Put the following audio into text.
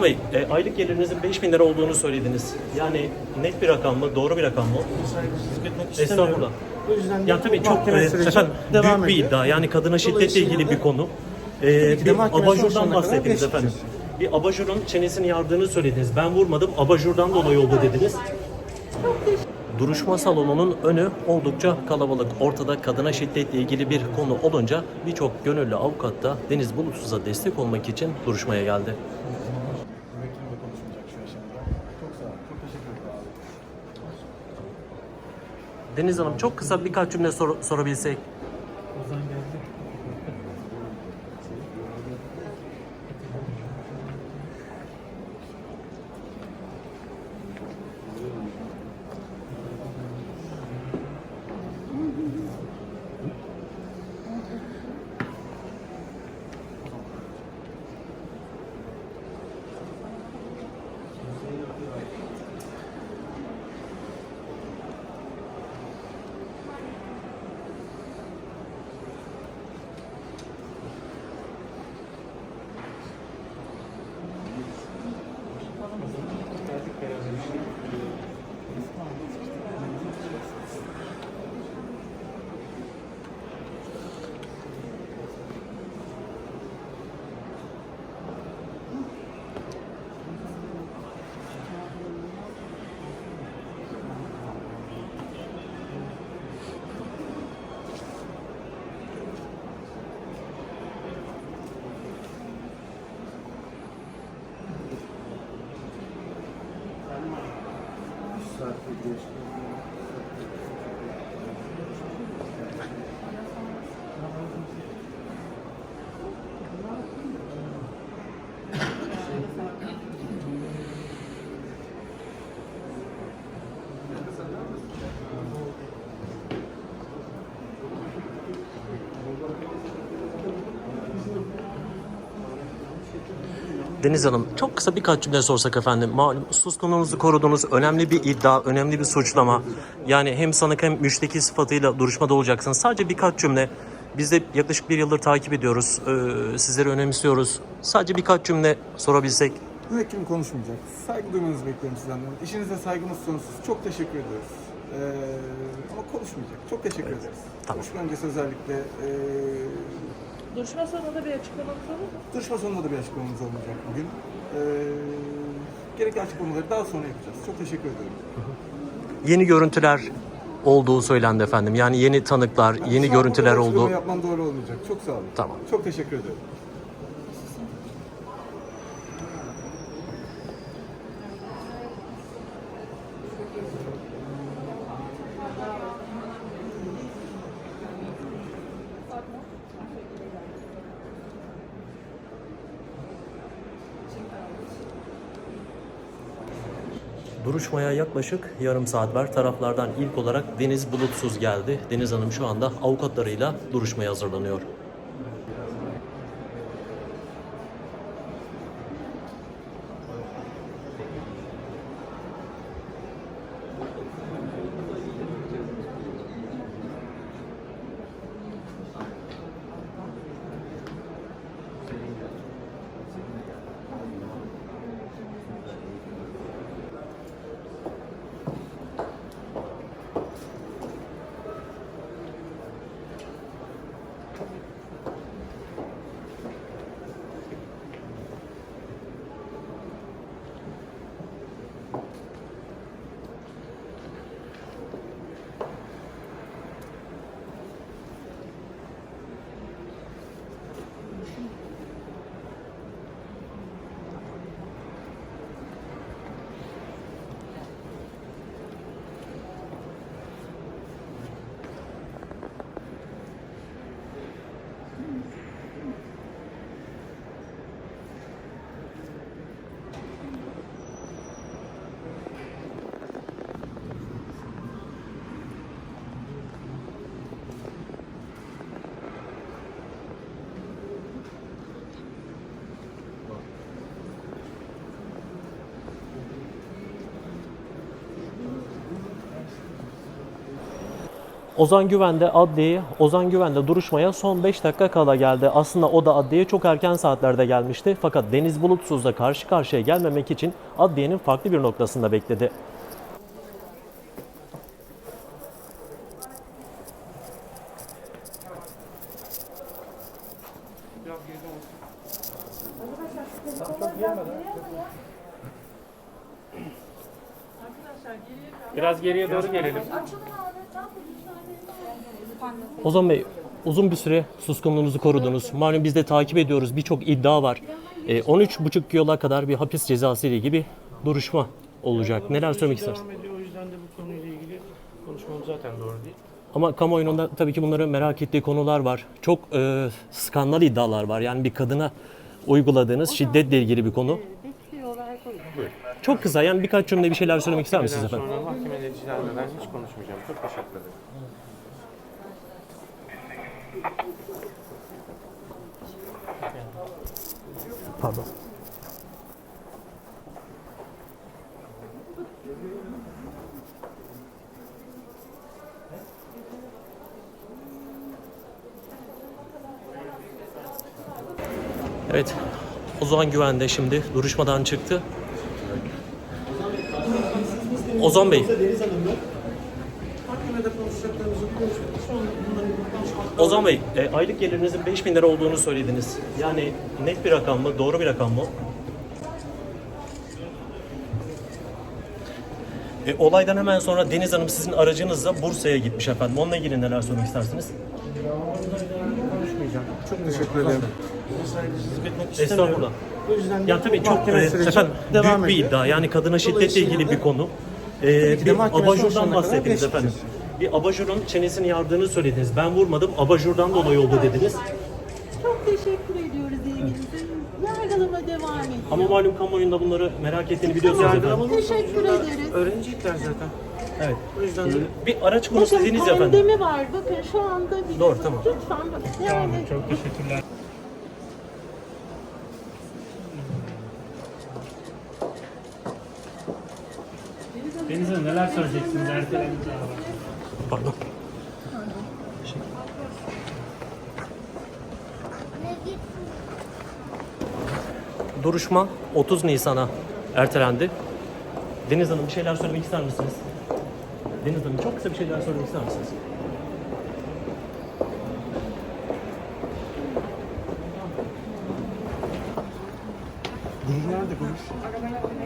Osman Bey, e, aylık gelirinizin 5000 lira olduğunu söylediniz. Yani net bir rakam mı, doğru bir rakam mı? Estağfurullah. O yüzden de Ya tabii çok mahkeme e, süreci efendim, devam büyük bir ediyor. iddia. Yani kadına şiddetle Dolayısıyla ilgili da- bir konu. E, ki de bir mahkeme abajurdan sonuçlarına kadar bahsettiniz efendim. Bir abajurun çenesini yardığını söylediniz. Ben vurmadım, abajurdan dolayı oldu dediniz. Duruşma salonunun önü oldukça kalabalık. Ortada kadına şiddetle ilgili bir konu olunca birçok gönüllü avukat da Deniz Bulutsuz'a destek olmak için duruşmaya geldi. Müvekkilimle konuşmayacak şu aşamada. Çok sağ olun. Çok teşekkür ederim. Deniz Hanım çok kısa birkaç cümle sor- sorabilsek. Thank you. Deniz Hanım çok kısa birkaç cümle sorsak efendim. Malum suskunluğunuzu korudunuz. Önemli bir iddia, önemli bir suçlama. Yani hem sanık hem müşteki sıfatıyla duruşmada olacaksınız. Sadece birkaç cümle. Biz de yaklaşık bir yıldır takip ediyoruz. Ee, sizleri önemsiyoruz. Sadece birkaç cümle sorabilsek. Müvekkilim konuşmayacak. Saygı duymanızı bekliyorum sizden. de. İşinize saygımız sonsuz. Çok teşekkür ediyoruz. Ee, ama konuşmayacak. Çok teşekkür ederiz. Tamam. Duruşma öncesi özellikle ee, Duruşma sonunda bir açıklamamız olur mu? duruşma sonunda da bir açıklamamız olmayacak bugün. Ee, gerekli açıklamaları daha sonra yapacağız. Çok teşekkür ediyorum. Yeni görüntüler olduğu söylendi efendim. Yani yeni tanıklar, yeni Şu an görüntüler açıklama oldu. yapmam doğru olmayacak. Çok sağ olun. Tamam. Çok teşekkür ederim. Duruşmaya yaklaşık yarım saat var. Taraflardan ilk olarak Deniz Bulutsuz geldi. Deniz Hanım şu anda avukatlarıyla duruşmaya hazırlanıyor. Ozan Güven de adliyeye, Ozan Güven de duruşmaya son 5 dakika kala geldi. Aslında o da adliyeye çok erken saatlerde gelmişti. Fakat Deniz Bulutsuz'la karşı karşıya gelmemek için adliyenin farklı bir noktasında bekledi. Biraz geriye doğru gelelim. Ozan Bey, uzun bir süre suskunluğunuzu korudunuz. Malum biz de takip ediyoruz. Birçok iddia var. Ee, 13,5 yıla kadar bir hapis cezası ile ilgili bir duruşma olacak. Neler söylemek istersiniz? Devam ediyor. O yüzden de bu konuyla ilgili konuşmam zaten doğru değil. Ama kamuoyunun da tabii ki bunları merak ettiği konular var. Çok e, skandal iddialar var. Yani bir kadına uyguladığınız şiddetle ilgili bir konu. Çok kısa yani birkaç cümle bir şeyler söylemek ister misiniz Neden efendim? sonra mahkemede cilaladan hiç konuşmayacağım. Çok teşekkür ederim. Pardon. Evet. Ozan Güven de şimdi duruşmadan çıktı. Ozan Bey. Ozan Bey, e, aylık gelirinizin 5000 lira olduğunu söylediniz. Yani net bir rakam mı, doğru bir rakam mı? E, olaydan hemen sonra Deniz Hanım sizin aracınızla Bursa'ya gitmiş efendim. Onunla ilgili neler söylemek istersiniz? Konuşmayacağım. Çok teşekkür ederim. Saygısızlık etmek istemiyorum. Estağfurullah. O yüzden de Ya tabii çok mahkeme e, süreci efendim, devam büyük bir ediyor. iddia. Yani kadına şiddetle Dolayısıyla ilgili da- bir konu. E, de bir abajurdan bahsettiniz efendim. Bir abajurun çenesini yardığını söylediniz. Ben vurmadım, abajurdan dolayı oldu dediniz. Çok teşekkür ediyoruz ilginize. Yargılama devam ediyor. Ama malum kamuoyunda bunları merak ettiğini biliyorsunuz efendim. Yargılamanın Teşekkür sonucunda ederiz. Öğrenecekler zaten. Evet. O yüzden de Bir araç konusu Bakın dediniz efendim. pandemi var. Bakın şu anda bile. Doğru, tamam. Lütfen bakın. Yani çok teşekkürler. Neler söyleyeceksiniz ertelendi Pardon. Duruşma 30 Nisan'a ertelendi. Deniz Hanım bir şeyler söylemek ister misiniz? Deniz Hanım çok kısa bir şeyler söylemek ister misiniz? Nerede gurur?